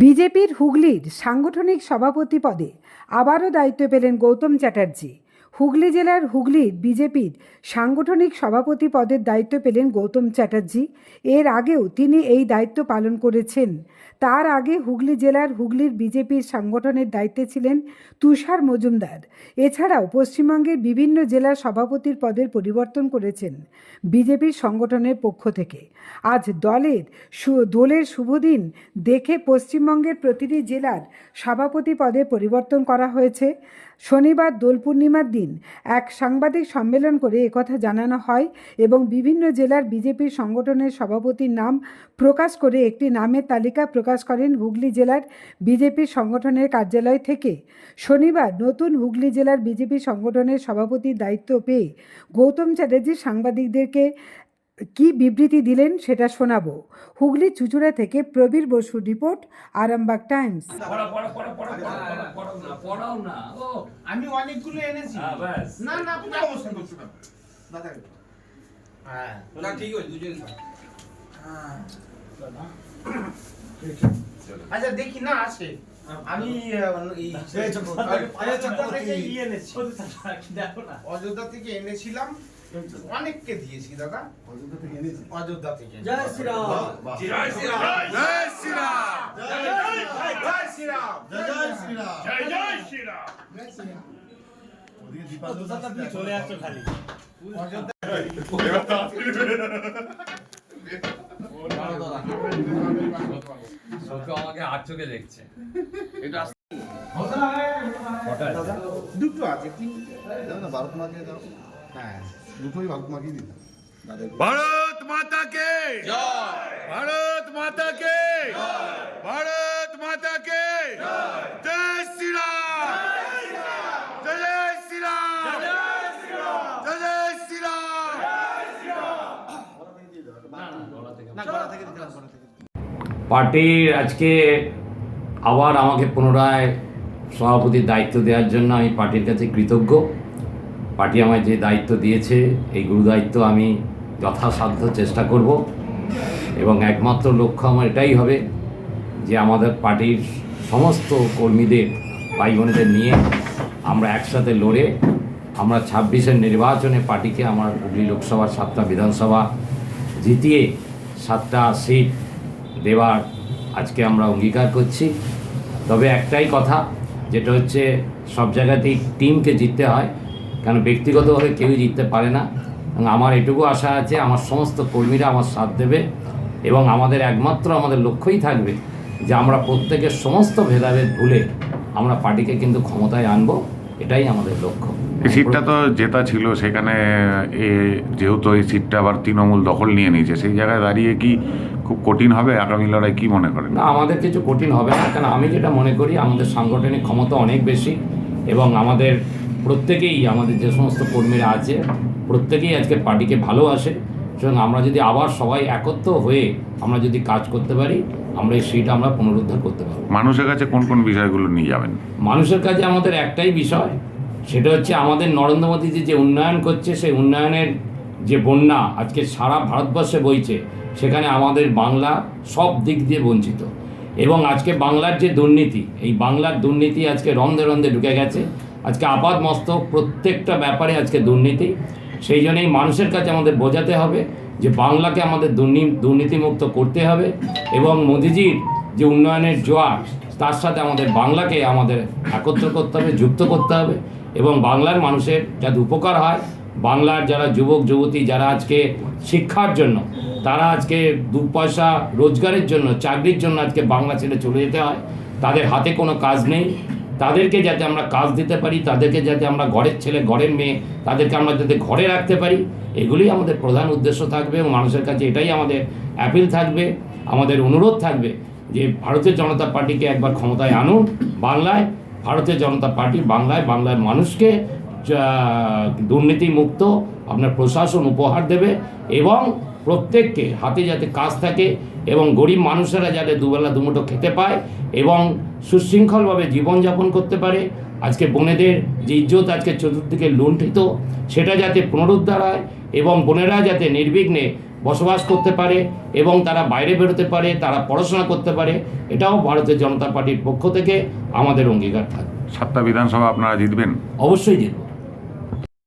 বিজেপির হুগলির সাংগঠনিক সভাপতি পদে আবারও দায়িত্ব পেলেন গৌতম চ্যাটার্জি। হুগলি জেলার হুগলির বিজেপির সাংগঠনিক সভাপতি পদের দায়িত্ব পেলেন গৌতম চ্যাটার্জি। এর আগেও তিনি এই দায়িত্ব পালন করেছেন। তার আগে হুগলি জেলার হুগলির বিজেপির সাংগঠনের দায়িত্বে ছিলেন তুষার মজুমদার। এছাড়াও পশ্চিমবঙ্গের বিভিন্ন জেলার সভাপতির পদের পরিবর্তন করেছেন বিজেপির সংগঠনের পক্ষ থেকে। আজ দলের দোলের শুভদিন দেখে পশ্চিমবঙ্গের প্রতিটি জেলার সভাপতি পদে পরিবর্তন করা হয়েছে। শনিবার দোল পূর্ণিমার দিন এক সাংবাদিক সম্মেলন করে একথা জানানো হয় এবং বিভিন্ন জেলার বিজেপির সংগঠনের সভাপতির নাম প্রকাশ করে একটি নামের তালিকা প্রকাশ করেন হুগলি জেলার বিজেপির সংগঠনের কার্যালয় থেকে। শনিবার নতুন হুগলি জেলার বিজেপি সংগঠনের সভাপতির দায়িত্ব পেয়ে গৌতম চ্যাটার্জি সাংবাদিকদেরকে কি বিবৃতি দিলেন সেটা শোনাবো হুগলি চুচুড়া থেকে প্রবীর বসু রিপোর্ট আরামবাগ টাইমস পড়া পড়া পড়া পড়া পড়া পড়া পড়াও না পড়াও না ও আমি অনেকগুলো এনেছি হ্যাঁ, না না আপনি অবশ্যই বলছি না দাদা হ্যাঁ না ঠিক আছে দুজন হ্যাঁ। আচ্ছা দেখি না আছে আমি আহ, এই অযোধ্যা থেকে এনেছি। অযোধ্যা থেকে। এনেছিলাম অনেককে দিয়েছি দাদা অযোধ্যা থেকে জয় শ্রীরাম। জয় শ্রীরাম। জয় শ্রীরাম। জয় শ্রীরাম। চলে আসছো খালি। অযোধ্যা আমাকে আর চোখে দেখছে। একটু দুটো আছে তিন দাও না ভারত মাকে দাও। হ্যাঁ। দুটোই ভারত মাকেই দিন। ভারত মাতা কে জয়। ভারত মাতা কে ভারত মাতা কে জয় শ্রীরাম। জয় শ্রীরাম। জয় পার্টির আজকে আবার আমাকে পুনরায় সভাপতির দায়িত্ব দেওয়ার জন্য আমি পার্টির কাছে কৃতজ্ঞ। পার্টি আমায় যে দায়িত্ব দিয়েছে, এই গুরু দায়িত্ব আমি যথাসাধ্য চেষ্টা করব এবং একমাত্র লক্ষ্য আমার এটাই হবে যে আমাদের পার্টির সমস্ত কর্মীদের ভাই বোনেদের নিয়ে আমরা একসাথে লড়ে আমরা ছাব্বিশের নির্বাচনে পার্টিকে আমার হুগলি লোকসভার সাতটা বিধানসভা জিতিয়ে সাতটা সিট দেওয়ার আজকে আমরা অঙ্গীকার করছি। তবে একটাই কথা, যেটা হচ্ছে সব জায়গাতেই টিমকে জিততে হয়। কারণ ব্যক্তিগতভাবে কেউই জিততে পারে না। এবং আমার এটুকু আশা আছে আমার সমস্ত কর্মীরা আমার সাথ দেবে এবং আমাদের একমাত্র আমাদের লক্ষ্যই থাকবে যে আমরা প্রত্যেকের সমস্ত ভেদাভেদ ভুলে আমরা পার্টিকে কিন্তু ক্ষমতায় আনব এটাই আমাদের লক্ষ্য। এই সিটটা তো জেতা ছিল সেখানে এ যেহেতু এই সিটটা আবার তৃণমূল দখল নিয়ে নিয়েছে সেই জায়গায় দাঁড়িয়ে কি খুব কঠিন হবে আগামী লড়াই কি মনে করেন? না আমাদের কিছু কঠিন হবে না কারণ আমি যেটা মনে করি আমাদের সাংগঠনিক ক্ষমতা অনেক বেশি এবং আমাদের প্রত্যেকেই আমাদের যে সমস্ত কর্মীরা আছে প্রত্যেকেই আজকে পার্টিকে ভালোবাসে। সুতরাং আমরা যদি আবার সবাই একত্র হয়ে আমরা যদি কাজ করতে পারি আমরা এই সিট আমরা পুনরুদ্ধার করতে পারব। মানুষের কাছে কোন কোন বিষয়গুলো নিয়ে যাবেন? মানুষের কাছে আমাদের একটাই বিষয় সেটা হচ্ছে আমাদের নরেন্দ্র মোদীজি যে উন্নয়ন করছে সেই উন্নয়নের যে বন্যা আজকে সারা ভারতবর্ষে বইছে সেখানে আমাদের বাংলা সব দিক দিয়ে বঞ্চিত। এবং আজকে বাংলার যে দুর্নীতি এই বাংলার দুর্নীতি আজকে রন্ধে রন্ধে ঢুকে গেছে। আজকে আপাত মস্তক প্রত্যেকটা ব্যাপারে আজকে দুর্নীতি। সেই জন্যই মানুষের কাছে আমাদের বোঝাতে হবে যে বাংলাকে আমাদের দুর্নী, দুর্নীতিমুক্ত করতে হবে এবং মোদিজির যে উন্নয়নের জোয়ার, তার সাথে আমাদের বাংলাকে আমাদের একত্র করতে হবে, যুক্ত করতে হবে এবং বাংলার মানুষের যাতে উপকার হয়, বাংলার যারা যুবক, যুবতী যারা আজকে শিক্ষার জন্য, তারা আজকে দু পয়সা রোজগারের জন্য, চাকরির জন্য আজকে বাংলা ছেড়ে চলে যেতে হয়, তাদের হাতে কোনো কাজ নেই। তাদেরকে যাতে আমরা কাজ দিতে পারি, তাদেরকে যাতে আমরা ঘরের ছেলে, ঘরের মেয়ে, তাদেরকে আমরা যাতে ঘরে রাখতে পারি এগুলি আমাদের প্রধান উদ্দেশ্য থাকবে এবং মানুষের কাছে এটাই আমাদের অ্যাপিল থাকবে, আমাদের অনুরোধ থাকবে যে ভারতীয় জনতা পার্টিকে একবার ক্ষমতায় আনুন বাংলায়, ভারতীয় জনতা পার্টি বাংলায়, বাংলার মানুষকে দুর্নীতিমুক্ত আপনার প্রশাসন উপহার দেবে এবং প্রত্যেককে হাতে যাতে কাজ থাকে এবং গরিব মানুষেরা যাতে দুবেলা দুমুঠো খেতে পায় এবং সুশৃঙ্খলভাবে জীবনযাপন করতে পারে। আজকে বোনেদের যে ইজ্জত আজকে চতুর্দিকে লুণ্ঠিত সেটা যাতে পুনরুদ্ধার হয় এবং বোনেরা যাতে নির্বিঘ্নে বসবাস করতে পারে এবং তারা বাইরে বেরোতে পারে তারা পড়াশোনা করতে পারে এটাও ভারতের জনতা পার্টির পক্ষ থেকে আমাদের অঙ্গীকার থাকবে। সাতটা বিধানসভা আপনারা জিতবেন? অবশ্যই জিতব।